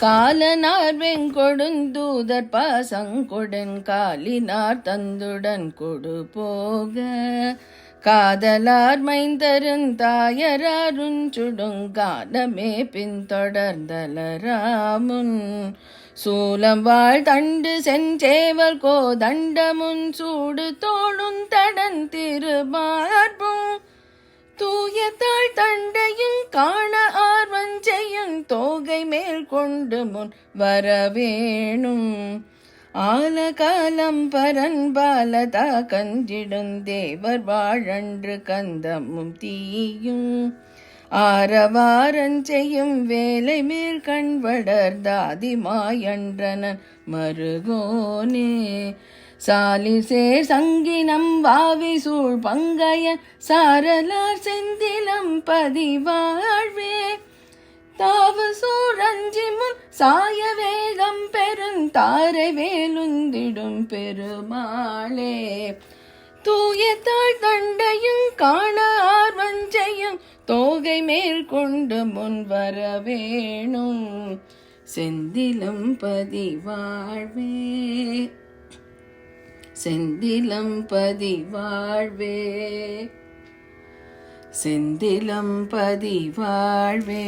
காலனார் வெங்கொடுந்தூதர் பாசங்கொடன் காலினார் தந்துடன் கொடு போக காதலார் மைந்தருந்தாயராருஞ் சுடுங்காலமே பின்தொடர்ந்தலராமுன் சூலம் வாழ் தண்டு செஞ்சேவல் கோதண்டமுன் சூடு தோளும் தடன் திருமார்பும். தூயத்தாள் தண்டையும் காண கொண்டு முன் வரவேணும். ஆலகாலம் பரன்பால கஞ்சிடும் தேவர் வாழன்று கந்தமும் தீயும். ஆரவாரஞ்செய்யும் வேலை மேற்கண் கண்வடர்தாதி மாயன்றனன் மருகோனே. சாலிசேர் சங்கினம் வாவி சூழ் பங்கைய சாரலார் செந்திலம் பதிவாழ்வே. தாவு சூழல் சாய வேகம் பெருந்தாரை வேலுந்திடும் பெருமாளே. தூய தாழ் தண்டையும் காண ஆர்வஞ்சையும் தோகை மேற்கொண்டு முன் வர வேணும் செந்திலம் பதிவாழ்வே. செந்திலம் பதிவாழ்வே. செந்திலம் பதிவாழ்வே.